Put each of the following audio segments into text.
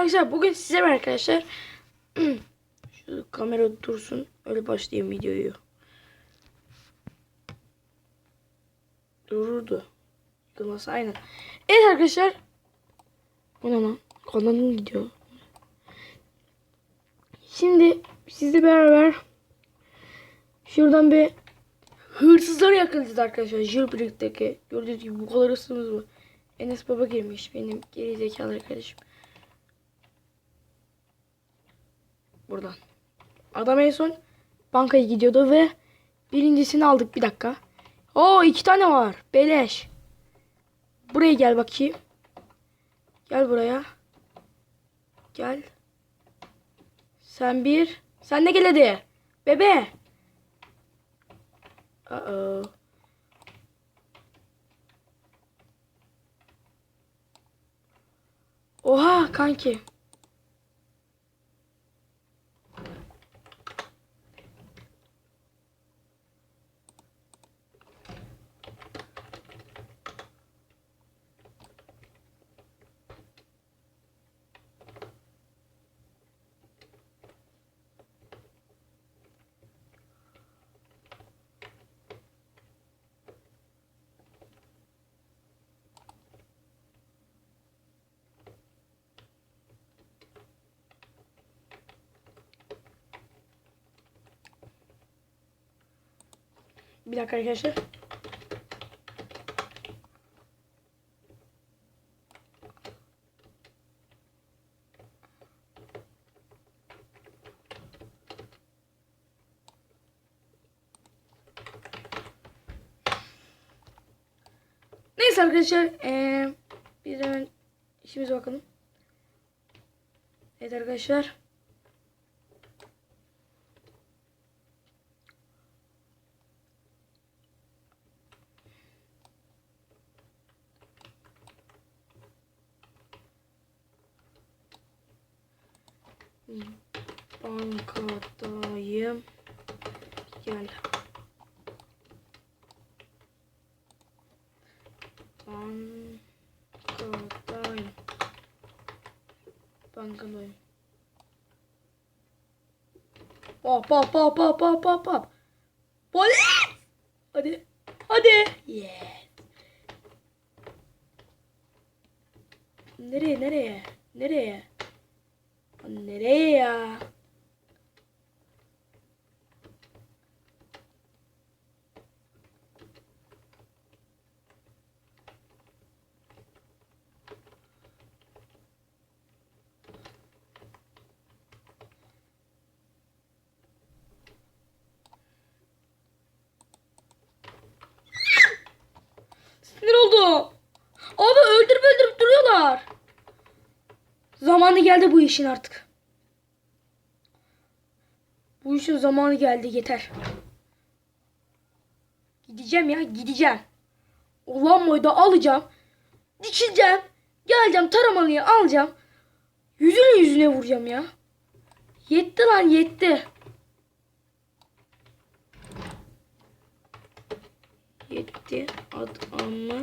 arkadaşlar bugün size arkadaşlar şu kamera dursun öyle başlayayım videoyu. Dururdu. Yıkılması aynen. Evet arkadaşlar. Bu ne lan? Kanalım gidiyor. Şimdi sizle beraber şuradan bir hırsızları yakalayacağız arkadaşlar. Jailbreak'teki gördüğünüz gibi bu kadar hırsızımız var. Enes Baba girmiş benim geri zekalı arkadaşım. Buradan. Adam en son bankaya gidiyordu ve birincisini aldık bir dakika. Oo iki tane var. Beleş. Buraya gel bakayım. Gel buraya. Gel. Sen bir. Sen de gel hadi. Bebe. Aa. Oha kanki. Bir dakika arkadaşlar. Neyse arkadaşlar. Ee, biz hemen işimize bakalım. Evet arkadaşlar. Bankadayım. Gel. Bankadayım. Bankadayım. Hop hop hop hop hop hop hop. Polis! Hadi. Hadi. Yes. Nereye nereye? Nereye? Nereye ya? Sinir oldum. Abi öldürüp öldürüp duruyorlar. Zamanı geldi bu işin artık. Bu işin zamanı geldi yeter. Gideceğim ya gideceğim. Olan da alacağım. Dikileceğim. Geleceğim taramalıyı alacağım. Yüzüne yüzüne vuracağım ya. Yetti lan yetti. Yetti adamı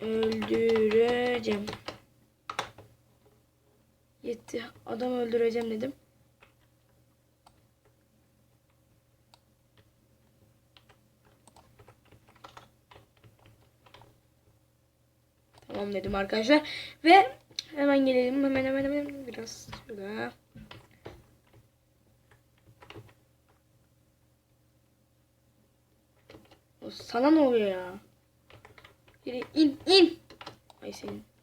öldüreceğim. Yetti. Adam öldüreceğim dedim. Tamam dedim arkadaşlar. Ve hemen gelelim. Hemen hemen hemen biraz. O Sana ne oluyor ya? Yürü, in in. Ay senin.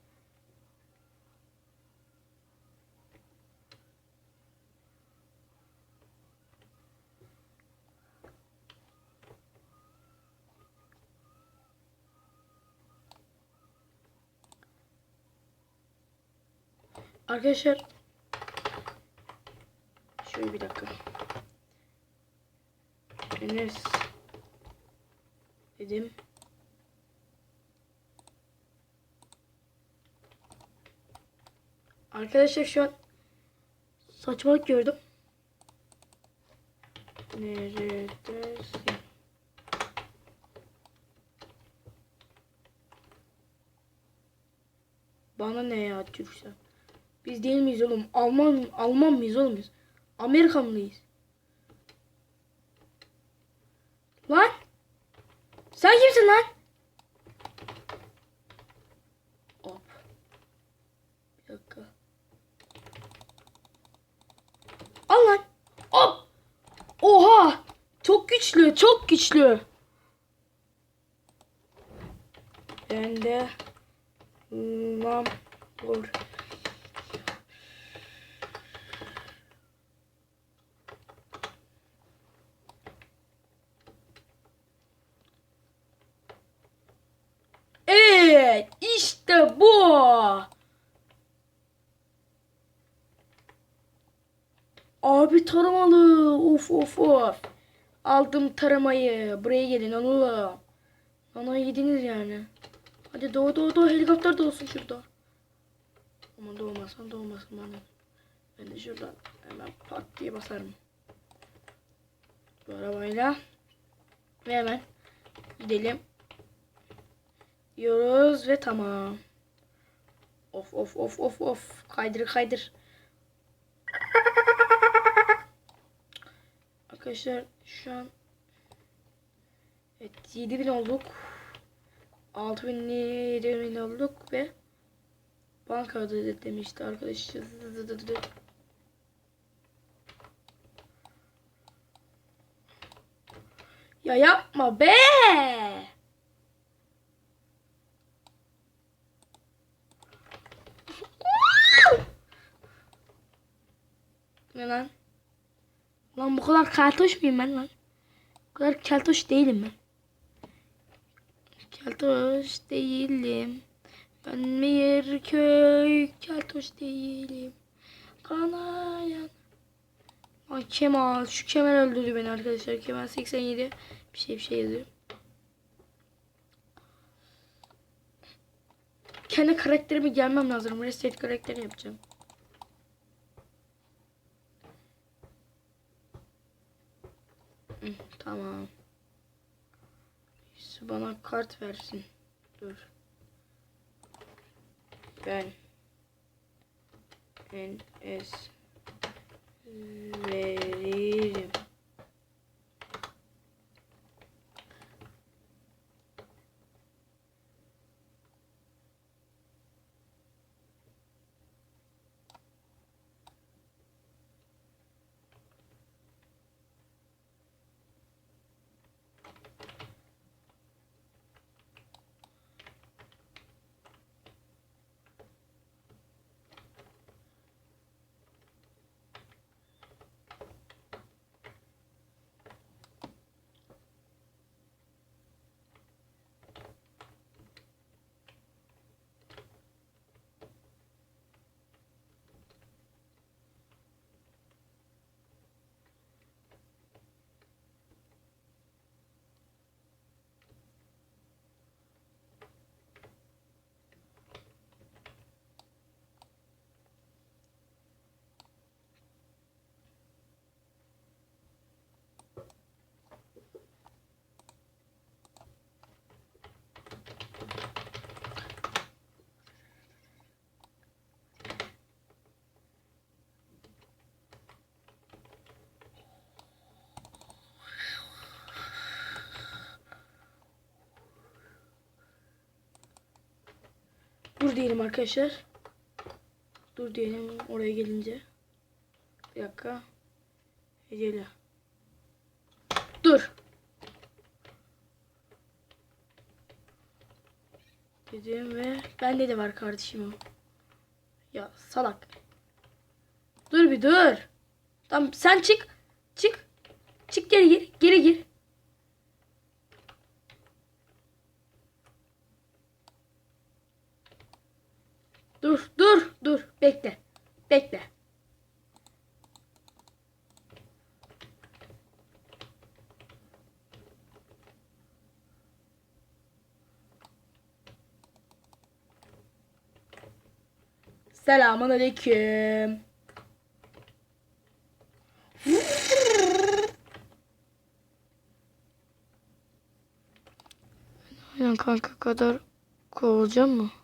Arkadaşlar şöyle bir dakika. Enes dedim. Arkadaşlar şu an saçmalık gördüm. Neredesin? Bana ne ya Türkse? Biz değil miyiz oğlum? Alman Alman mıyız oğlum biz? Amerikan mıyız? Lan! Sen kimsin lan? Hop. Bir dakika. Al lan. Hop. Oha. Çok güçlü. Çok güçlü. Ben de Lam vur. Evet, işte bu. Abi taramalı. Of of of. Aldım taramayı. Buraya gelin oğlum. Bana yediniz yani. Hadi doğu doğu doğu helikopter de olsun şurada. Ama doğmasan doğmasın bana. Ben de şuradan hemen pat diye basarım. Bu arabayla. Ve hemen gidelim. Diyoruz ve tamam. Of of of of of. Kaydır kaydır. Arkadaşlar şu an Evet 7000 olduk. 6000 7000 olduk ve banka adı demişti arkadaşlar. Ya yapma be. Ne lan? Kadar keltoş muyum ben lan? Bu kadar keltoş değilim ben. Keltoş değilim. Ben bir köy keltoş değilim. Kanayan. Ay Kemal. Şu Kemal öldürdü beni arkadaşlar. Kemal 87. Bir şey bir şey yazıyor. Kendi karakterime gelmem lazım. Reset karakteri yapacağım. Tamam. Birisi bana kart versin. Dur. Ben NS veririm. Dur diyelim arkadaşlar. Dur diyelim oraya gelince. Bir dakika. Hecele. Dur. Dedim ve bende de var kardeşim o. Ya salak. Dur bir dur. Tamam sen çık. Çık. Çık geri gir. Geri gir. Dur, dur, dur. Bekle. Bekle. Selamun aleyküm. Aynen kanka kadar kovulacağım mı?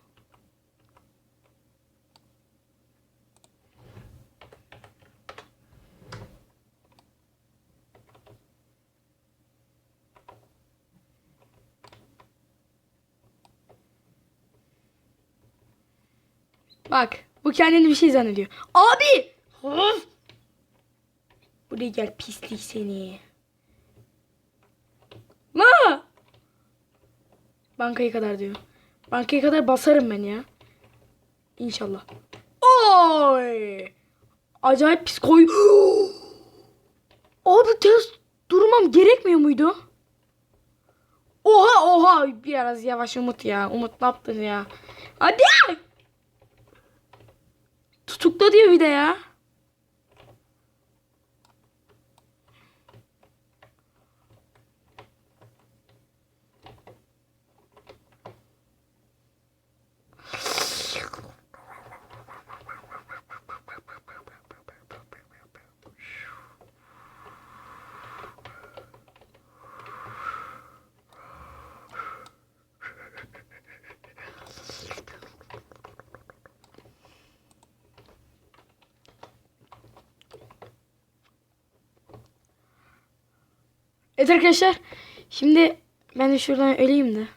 Bak bu kendini bir şey zannediyor. Abi! Of! Buraya gel pislik seni. La! Bankaya kadar diyor. Bankaya kadar basarım ben ya. İnşallah. Oy! Acayip pis koy. Abi ters durmam gerekmiyor muydu? Oha oha biraz yavaş Umut ya. Umut ne yaptın ya? Hadi! Tutukla diyor bir de ya. Evet arkadaşlar. Şimdi ben de şuradan öleyim de.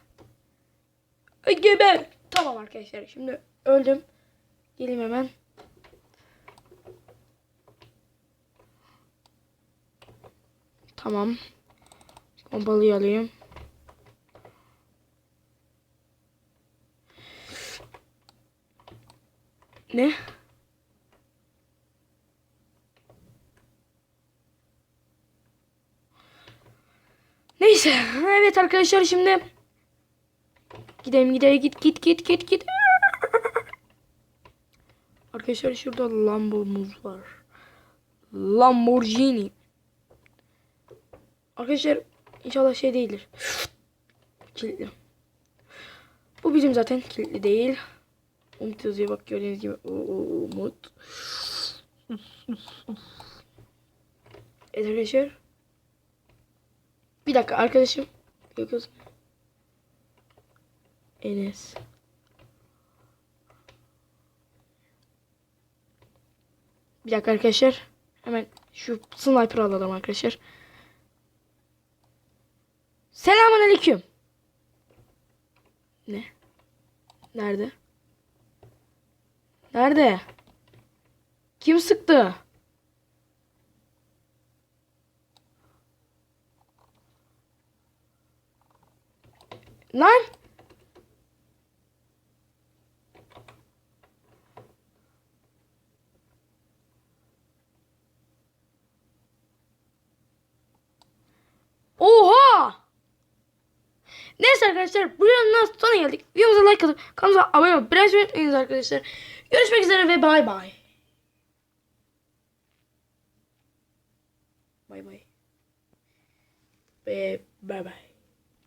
Geber. Tamam arkadaşlar. Şimdi öldüm. Geleyim hemen. Tamam. O balığı alayım. Ne? Neyse. Evet arkadaşlar şimdi gidelim gidelim git git git git git. Arkadaşlar şurada Lambo'muz var. Lamborghini. Arkadaşlar inşallah şey değildir. Kilitli. Bu bizim zaten kilitli değil. Umut yazıyor bak gördüğünüz gibi. Umut. Evet arkadaşlar. Bir dakika arkadaşım. Gökyüzü. Enes. Bir dakika arkadaşlar. Hemen şu sniper alalım arkadaşlar. Selamun aleyküm. Ne? Nerede? Nerede? Kim sıktı? Lan! Oha! Neyse arkadaşlar bu videonun sonuna geldik. Videomuza like atıp kanalımıza abone olmayı unutmayın arkadaşlar. Görüşmek üzere ve bay bay. Bay bay. Ve bay bay.